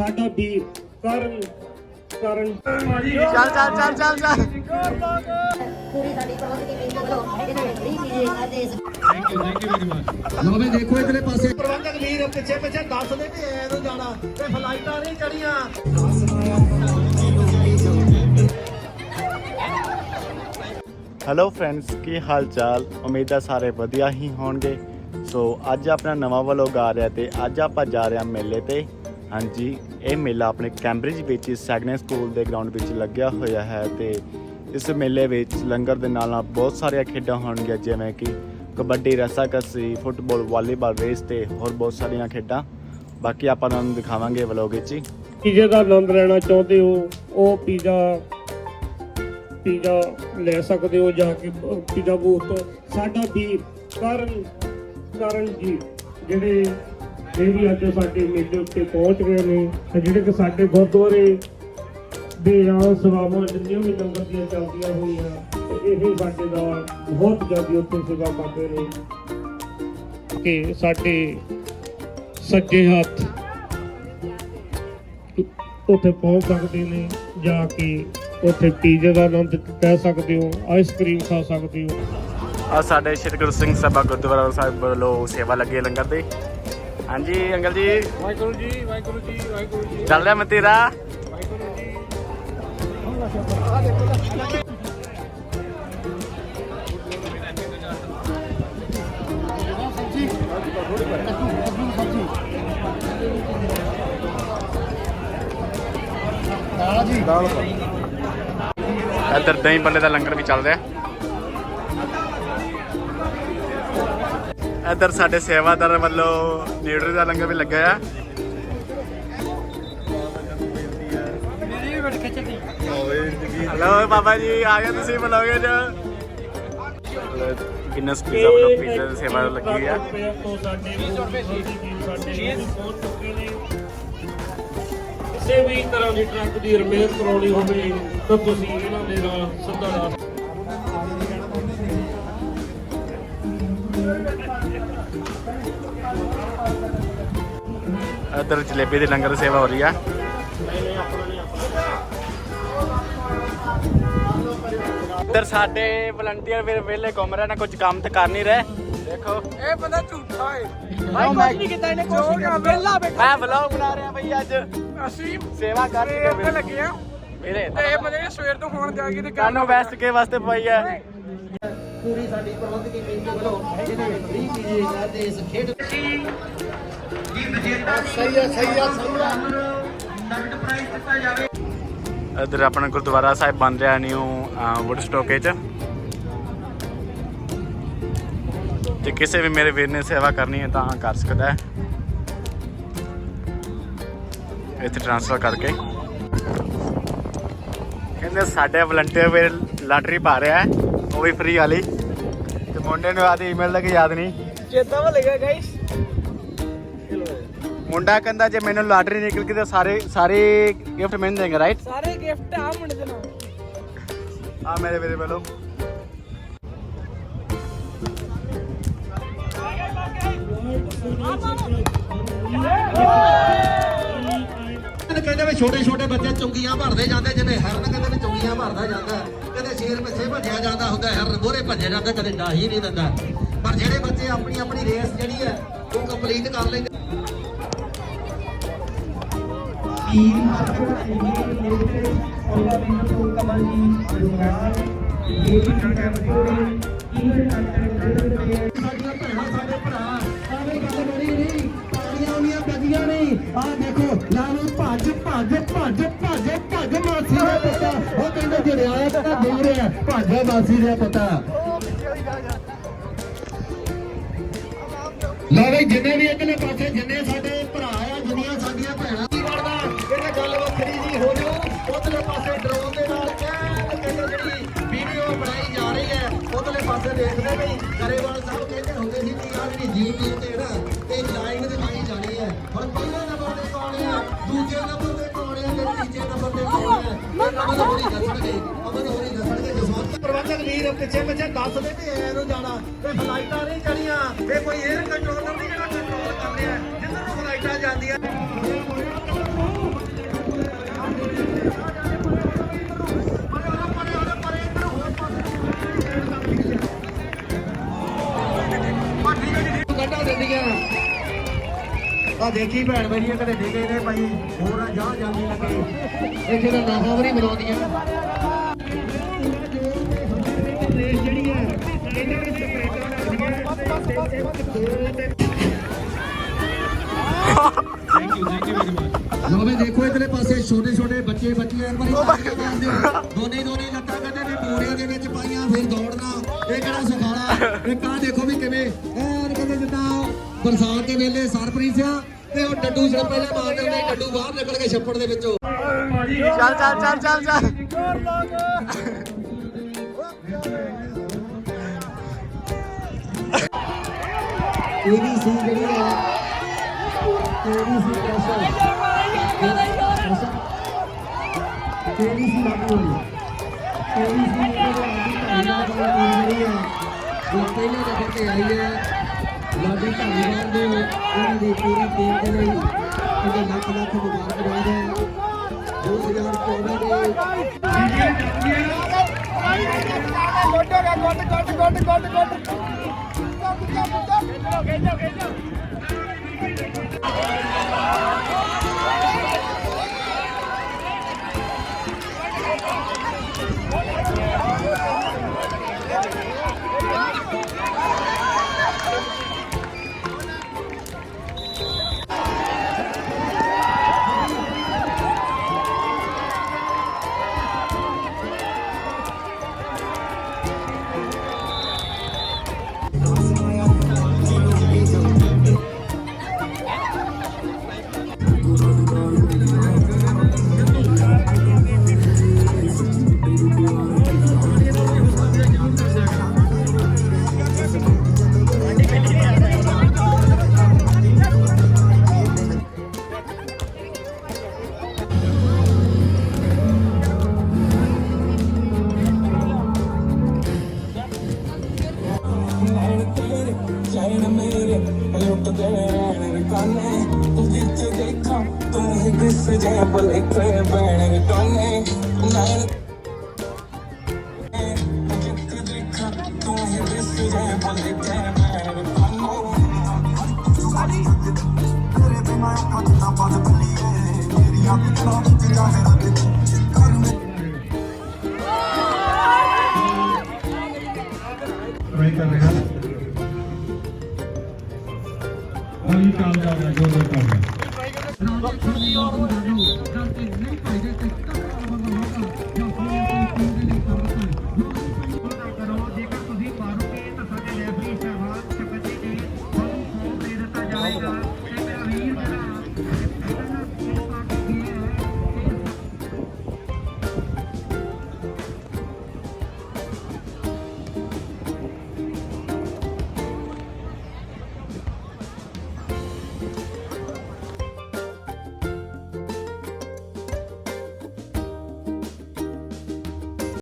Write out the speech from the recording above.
ਸਾਡਾ ਵੀਰ ਕਰਨ ਕਰਨ। ਚੱਲ ਚੱਲ ਚੱਲ ਚੱਲ ਚੱਲ। ਪੂਰੀ ਸਾਡੀ ਪਹੁੰਚ ਦੀ ਮਿਹਨਤ ਕਰੋ ਇਹਨਾਂ ਨੇ ਫ੍ਰੀ ਪੀਜੀ ਆਦੇਸ਼ ਲਓ ਵੀ ਦੇਖੋ ਇਧਰਲੇ ਪਾਸੇ। ਪ੍ਰਬੰਧਕ ਵੀਰ ਪਿੱਛੇ ਪਿੱਛੇ ਦੱਸਦੇ ਵੀ ਐ ਨੂੰ ਜਾਣਾ। ਤੇ ਫਲਾਈਟਾਂ ਨਹੀਂ ਚੜੀਆਂ ਹੈਲੋ ਫਰੈਂਡਸ ਕੀ ਹਾਲ ਚਾਲ? ਉਮੀਦ ਹੈ ਸਾਰੇ ਵਧੀਆ ਹੀ ਹੋਣਗੇ। ਸੋ ਅੱਜ ਆਪਣਾ ਨਵਾਂ ਵਲੋਗ ਆ ਰਿਹਾ ਤੇ ਅੱਜ ਆਪਾਂ ਜਾ ਰਹੇ ਹਾਂ ਮੇਲੇ ਤੇ। ਹਾਂਜੀ ਇਹ ਮੇਲਾ ਆਪਣੇ ਕੈਂਬਰਿਜ ਵਿੱਚ ਹੀ ਸਕੂਲ ਦੇ ਗਰਾਊਂਡ ਵਿੱਚ ਲੱਗਿਆ ਹੋਇਆ ਹੈ ਤੇ ਇਸ ਮੇਲੇ ਵਿੱਚ ਲੰਗਰ ਦੇ ਨਾਲ ਨਾਲ ਬਹੁਤ ਸਾਰੀਆਂ ਖੇਡਾਂ ਹੋਣਗੀਆਂ, ਜਿਵੇਂ ਕਿ ਕਬੱਡੀ, ਰਸਾਕਸੀ, ਫੁੱਟਬਾਲ, ਵਾਲੀਬਾਲ ਰੇਸ ਤੇ ਹੋਰ ਬਹੁਤ ਸਾਰੀਆਂ ਖੇਡਾਂ। ਬਾਕੀ ਆਪਾਂ ਤੁਹਾਨੂੰ ਦਿਖਾਵਾਂਗੇ ਵਲੋਗ ਵਿੱਚ। ਹੀ ਪੀਜ਼ੇ ਦਾ ਆਨੰਦ ਲੈਣਾ ਚਾਹੁੰਦੇ ਹੋ, ਉਹ ਪੀਜ਼ਾ ਪੀਜ਼ਾ ਲੈ ਸਕਦੇ ਹੋ ਜਾ ਕੇ ਪੀਜ਼ਾ ਬੂਥ ਸਾਡਾ ਵੀਰ ਕਰਨ ਕਰਨ ਜੀ, ਜਿਹੜੇ ਇਹ ਵੀ ਅੱਜ ਸਾਡੇ ਮੇਲੇ ਉੱਤੇ ਪਹੁੰਚ ਗਏ ਨੇ। ਜਿਹੜੇ ਕਿ ਸਾਡੇ ਗੁਰਦੁਆਰੇ ਦੇ ਆਂ ਸੇਵਾਵਾਂ ਜਿੰਨੀਆਂ ਵੀ ਲੰਗਰ ਦੀਆਂ ਚੱਲਦੀਆਂ ਹੋਈਆਂ ਇਹ ਸਾਡੇ ਦਾ ਬਹੁਤ ਜ਼ਿਆਦਾ ਉੱਤੇ ਸੇਵਾ ਕਰਦੇ ਨੇ। ਕਿ ਸਾਡੇ ਸੱਜੇ ਹੱਥ ਉੱਥੇ ਪਹੁੰਚ ਸਕਦੇ ਨੇ, ਜਾ ਕੇ ਉੱਥੇ ਪੀਜ਼ੇ ਦਾ ਆਨੰਦ ਲੈ ਸਕਦੇ ਹੋ ਆਈਸਕ੍ਰੀਮ ਖਾ ਸਕਦੇ ਹੋ। ਆ ਸਾਡੇ ਸ਼੍ਰੀ ਗੁਰੂ ਸਿੰਘ ਸਭਾ ਗੁਰਦੁਆਰਾ ਸਾਹਿਬ ਵੱਲੋਂ ਸੇਵਾ ਲੱਗੀ ਲੰਗਰ ਦੀ। ਹਾਂਜੀ ਅੰਕਲ ਜੀ। ਵਾਹਿਗੁਰੂ ਜੀ ਵਾਹਿਗੁਰੂ ਜੀ ਵਾਹਿਗੁਰੂ ਜੀ। ਚੱਲ ਰਿਹਾ ਮਤੀਰਾ। ਵਾਹਿਗੁਰੂ ਜੀ ਇੱਧਰ ਦਹੀਂ ਬੱਲੇ ਦਾ ਲੰਗਰ ਵੀ ਚੱਲ ਰਿਹਾ। ਇੱਧਰ ਸਾਡੇ ਸੇਵਾਦਾਰ ਵੱਲੋਂ ਨਿਊਟਰੀ ਦਾ ਲੰਗਰ ਵੀ ਲੱਗਾ ਆ। ਹਲੋ ਬਾਬਾ ਜੀ ਆ ਗਏ ਤੁਸੀਂ ਬੁਲਾਓਗੇ ਜੋ ਗਿਨਸ ਪੀਜ਼ਾ ਵੱਲੋਂ ਪੀਜ਼ਾ ਦੀ ਸੇਵਾ ਲੱਗੀ ਆ। ਕਿਸੇ ਵੀ ਤਰ੍ਹਾਂ ਦੀ ਟਰੱਕ ਦੀ ਰਿਪੇਅਰ ਕਰਾਉਣੀ ਹੋਵੇ ਤਾਂ ਤੁਸੀਂ ਇਹਨਾਂ ਦੇ ਨਾਲ ਸਿੱਧਾ ਲਾ ਇੱਧਰ ਜਲੇਬੀ ਦੀ ਲੰਗਰ ਦੀ ਸੇਵਾ ਹੋ ਰਹੀ ਆ। ਇੱਧਰ ਸਾਡੇ ਵਲੰਟੀਅਰ ਵੀਰ ਵਿਹਲੇ ਘੁੰਮ ਰਹੇ ਨੇ ਕੁਝ ਕੰਮ ਤੇ ਕਰ ਨਹੀਂ ਰਹੇ। ਦੇਖੋ। ਇਹ ਬੰਦਾ ਝੂਠਾ ਏ। ਭਾਈ ਕੁਝ ਨਹੀਂ ਕੀਤਾ ਇਹਨੇ ਕੁਝ ਨਹੀਂ ਵਿਹਲਾ ਬੈਠਾ। ਮੈਂ ਵਲੌਗ ਬਣਾ ਰਿਹਾ ਬਈ ਅੱਜ। ਅਸੀਂ ਸੇਵਾ ਕਰ ਸਵੇਰ ਤੇ ਲੱਗੇ ਆ। ਤੇ ਇਹ ਬੰਦੇ ਨੇ ਸਵੇਰ ਤੋਂ ਹੁਣ ਜਾ ਕੇ ਤੇ ਕਾਨੂੰ ਵੈਸਟ ਕੇ ਵਾਸਤੇ ਪਈ ਹੈ ਪੂਰੀ ਸਾਡੀ ਪ੍ਰਬੰਧਕ ਦੀ ਮਿਹਨਤ ਕਰੋ ਇਹਨਾਂ ਨੇ ਫ੍ਰੀ ਪੀਜੀ ਆਦੇਸ਼ ਖੇਡ ਸਹੀ ਆ ਸਹੀ ਆ ਸਹੀ ਆ ਇੱਧਰ ਆਪਣਾ ਗੁਰਦੁਆਰਾ ਸਾਹਿਬ ਬਣ ਰਿਹਾ ਨਿਊ ਵੁੱਡ ਸਟੋਕੇ ਚ ਤੇ ਕਿਸੇ ਵੀ ਮੇਰੇ ਵੀਰ ਨੇ ਸੇਵਾ ਕਰਨੀ ਹੈ ਤਾਂ ਕਰ ਸਕਦਾ ਹੈ। ਇੱਥੇ ਟ੍ਰਾਂਸਫਰ ਕਰਕੇ। ਕਹਿੰਦੇ ਸਾਡੇ ਵਲੰਟੀਅਰ ਵੀਰ ਲਾਟਰੀ ਪਾ ਰਿਹਾ ਹੈ, ਉਹ ਵੀ ਫ੍ਰੀ ਵਾਲੀ। ਤੇ ਮੁੰਡੇ ਨੂੰ ਆਦੀ ਈਮੇਲ ਦਾ ਕਿ ਯਾਦ ਨਹੀਂ। ਚੇਤਾ ਵਾ ਲੱਗਾ ਗਾਇਸ ਮੁੰਡਾ ਕਹਿੰਦਾ ਜੇ ਮੈਨੂੰ ਲਾਟਰੀ ਨਿਕਲ ਗਈ ਤਾਂ ਸਾਰੇ ਸਾਰੇ ਗਿਫਟ ਮਿਲ ਜਾਣਗੇ ਰਾਈਟ ਸਾਰੇ ਗਿਫਟ ਆ ਮੁੰਡੇ ਦੇ ਨਾਲ। ਆ ਮੇਰੇ ਵੀਰੇ ਵੱਲੋਂ। ਕਹਿੰਦੇ ਵੀ ਛੋਟੇ ਛੋਟੇ ਬੱਚੇ ਚੁੰਗੀਆਂ ਭਰਦੇ ਜਾਂਦੇ ਜਿਵੇਂ ਹਰਨ ਕਹਿੰਦੇ ਵੀ ਚੁੰਗੀਆਂ ਭਰਦਾ ਜਾਂਦਾ ਕਦੇ ਸ਼ੇਰ ਪਿੱਛੇ ਭੱਜਿਆ ਜਾਂਦਾ ਹੁੰਦਾ ਹਰਨ ਮੋਰੇ ਭੱਜਿਆ ਜਾਂਦਾ ਕਦੇ ਡਾਹੀ ਨਹੀਂ ਦਿੰਦਾ। ਪਰ ਜਿਹੜੇ ਬੱਚੇ ਆਪਣੀ ਆਪਣੀ ਰੇਸ ਜਿਹੜੀ ਹੈ ਉਹ ਕੰਪਲੀਟ ਕਰ ਲੈਂਦੇ ਨਹੀਂ ਆ ਦੇਖੋ ਲਾਲੂ ਭੱਜ ਭੱਜ ਭੱਜ ਭੱਜ ਭੱਜ ਮਾਸੀ ਦਾ ਪਤਾ ਉਹ ਕਹਿੰਦੇ ਜਿਹੜੇ ਆਇਆ ਤਾਂ ਦੂਰ ਹੈ ਭੱਜ ਮਾਸੀ ਦਾ ਪਤਾ ਲਓ ਬਈ, ਜਿੰਨੇ ਵੀ ਇਧਰਲੇ ਪਾਸੇ, ਜਿੰਨੇ ਸਾਡੇ ਭਰਾ ਆ, ਜਿੰਨੀਆਂ ਸਾਡੀਆਂ ਭੈਣਾਂ ਗੱਲ ਵੱਖਰੀ ਜੀ, ਹੋ ਜਾਓ। ਉਧਰਲੇ ਪਾਸੇ ਡਰੋਨ ਦੇ ਨਾਲ ਐਨ ਕਹਿੰਦੇ ਜਿਹੜੀ ਵੀਡੀਓ ਬਣਾਈ ਜਾ ਰਹੀ ਹੈ, ਉਧਰਲੇ ਪਾਸੇ ਦੇਖਦੇ ਬਈ ਕਰੇਵਾਲ ਸਾਹਿਬ ਕਹਿੰਦੇ ਹੁੰਦੇ ਸੀ ਕਿ ਆ ਜਿਹੜੀ ਜੀਪ ਦੀ ਤੇ ਨਾ ਤੇ ਲਾਈਨ ਤੇ ਲਾਈ ਜਾਣੀ ਹੈ। ਹੁਣ ਪਹਿਲੇ ਨੰਬਰ ਤੇ ਕੌਣ ਹੈ ਦੂਜੇ ਨੰਬਰ ਤੇ ਕੌਣ ਹੈ ਤੇ ਤੀਜੇ ਨੰਬਰ ਤੇ ਕੌਣ ਹੈ ਅਮਨ ਹੋਣੀ ਦੱਸਣਗੇ, ਅਮਨ ਹੋਣੀ ਦੱਸਣਗੇ ਜਸਵੰਤ। ਪ੍ਰਬੰਧਕ ਵੀਰ ਪਿੱਛੇ ਪਿੱਛੇ ਦੱਸਦੇ ਵੀ ਐ ਜਾਣਾ ਤੇ ਫਲਾਈਟਾਂ ਨਹੀਂ ਚੜੀਆਂ ਤੇ ਕੋਈ 에ਅਰ ਕੰਟਰੋਲਰ ਨਹੀਂ ਜਿਹੜਾ ਕੰਟਰੋਲ ਕਰ ਰਿਹਾ। ਜਿੱਧਰ ਨੂੰ ਫਲਾਈਟਾਂ ਜਾਂਦੀਆਂ। ਦੇਖੀ ਭੈਣ ਮੇਰੀ ਕਦੇ ਡਿੱਗੇ ਨੇ ਭਾਈ, ਹੋਰ ਜਾ ਜਾਂਦੀ ਲੱਗੇ ਇੱਥੇ ਤਾਂ ਨਾਹਾਂ ਵੀ ਨਹੀਂ ਮਿਲਾਉਂਦੀਆਂ। ਰੇਸ ਜਿਹੜੀ ਹੈ ਇਹਨਾਂ ਵਿੱਚ thank you thank you very much ਲੋ ਵੀ ਦੇਖੋ ਇਧਰਲੇ ਪਾਸੇ ਛੋਟੇ ਛੋਟੇ ਬੱਚੇ ਬੱਚੇ ਇੱਕ ਵਾਰੀ ਦੋਨੇ ਦੋਨੇ ਹੀ ਲੱਤਾਂ ਕੱਢੇ ਨੇ ਪੂਰਿਆਂ ਦੇ ਵਿੱਚ ਪਾਈਆਂ, ਫਿਰ ਦੌੜਨਾ, ਇਹ ਕਿਹੜਾ ਸੁਖਾਲਾ? ਇੱਕ ਆਹ ਦੇਖੋ ਵੀ ਕਿਵੇਂ, ਐਨ ਕਹਿੰਦੇ ਜਿੱਦਾਂ ਬਰਸਾਤ ਦੇ ਵੇਲੇ ਸਰਪ੍ਰੀਜ਼ ਆ ਤੇ ਉਹ ਡੱਡੂ ਜਿਹੜਾ ਪਹਿਲੇ ਮਾਰਦੇ ਹੁੰਦੇ ਡੱਡੂ ਬਾਹਰ ਨਿਕਲ ਕੇ ਛੱਪੜ ਦੇ ਵਿੱਚੋਂ। ਚੱਲ ਚੱਲ ਚੱਲ ਚੱਲ ਚੱਲ। ਇਹ ਸੀ ਜਿਹੜੀ ਹੈ ਇਹ ਸੀ ਪ੍ਰੈਸ਼ਰ ਇਹ ਸੀ ਲਾਗੂ ਹੋਈ ਇਹ ਸੀ ਜਿਹੜੀ ਹੈ, ਜੋ ਪਹਿਲੇ ਨੰਬਰ ਤੇ ਆਈ ਹੈ ਲਾਡੀ ਧੰਨਵਾਦ ਦੇ ਉਹਨਾਂ ਦੀ ਪੂਰੀ ਟੀਮ ਦੇ ਲਈ ਉਹਦੇ ਲੱਖ ਲੱਖ ਮੁਬਾਰਕਬਾਦ ਹੈ 2014 ਦੇ ਚੈਨ ਹੀ ਦਿਸ ਜੇ ਬਲੇ ਤੇ ਬੈਣ ਟੋਨੇ ਨੈਣ ਜਿੱਤ ਦੇਖਾਂ ਤੂੰ なんで3回出てきたの?